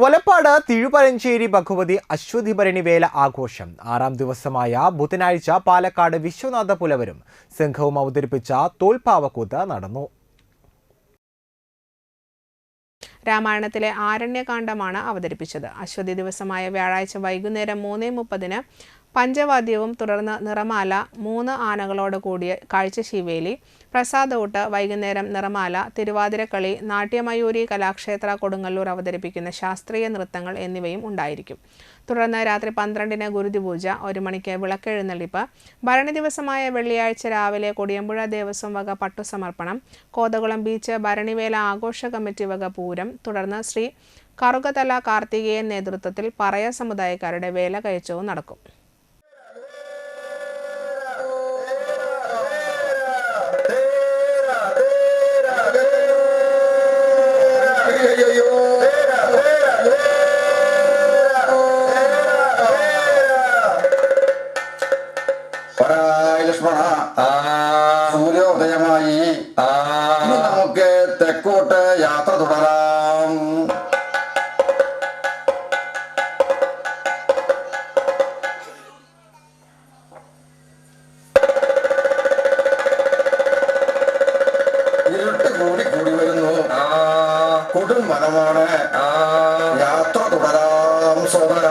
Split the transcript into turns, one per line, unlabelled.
വലപ്പാട് തിരുപരഞ്ചേരി ഭഗവതി അശ്വതി ഭരണി വേല ആഘോഷം. ആറാം ദിവസമായ ബുധനാഴ്ച പാലക്കാട് വിശ്വനാഥ പുലവരും സംഘവും അവതരിപ്പിച്ച തോൽപ്പാവക്കൂത്ത് നടന്നു.
രാമായണത്തിലെ ആരണ്യകാന്ഡമാണ് അവതരിപ്പിച്ചത്. അശ്വതി ദിവസമായ വ്യാഴാഴ്ച വൈകുന്നേരം മൂന്നേ മുപ്പതിന് പഞ്ചവാദ്യവും തുടർന്ന് നിറമാല മൂന്ന് ആനകളോട് കൂടിയ കാഴ്ച ശിവേലി പ്രസാദൂട്ട് വൈകുന്നേരം നിറമാല തിരുവാതിരക്കളി നാട്യമയൂരി കലാക്ഷേത്ര കൊടുങ്ങല്ലൂർ അവതരിപ്പിക്കുന്ന ശാസ്ത്രീയ നൃത്തങ്ങൾ എന്നിവയും ഉണ്ടായിരിക്കും. തുടർന്ന് രാത്രി പന്ത്രണ്ടിന് ഗുരുതിപൂജ ഒരു മണിക്ക് വിളക്കെഴുന്നള്ളിപ്പ് ഭരണി ദിവസമായ വെള്ളിയാഴ്ച രാവിലെ കൊടിയമ്പുഴ ദേവസ്വം വക പട്ടുസമർപ്പണം കോതകുളം ബീച്ച് ഭരണിവേല ആഘോഷ കമ്മിറ്റി വക പൂരം തുടർന്ന് ശ്രീ കറുകതല കാർത്തികേയൻ നേതൃത്വത്തിൽ പറയ സമുദായക്കാരുടെ വേല കയച്ചവും നടക്കും.
പരായ ലക്ഷ്മണ സൂര്യോദയമായി നമുക്ക് തെക്കോട്ട് യാത്ര തുടരാം. ഇരുട്ട് കൂടി കൂടി വരുന്നു. കൊടും വനമാണ് യാത്ര തുടരാം സോദര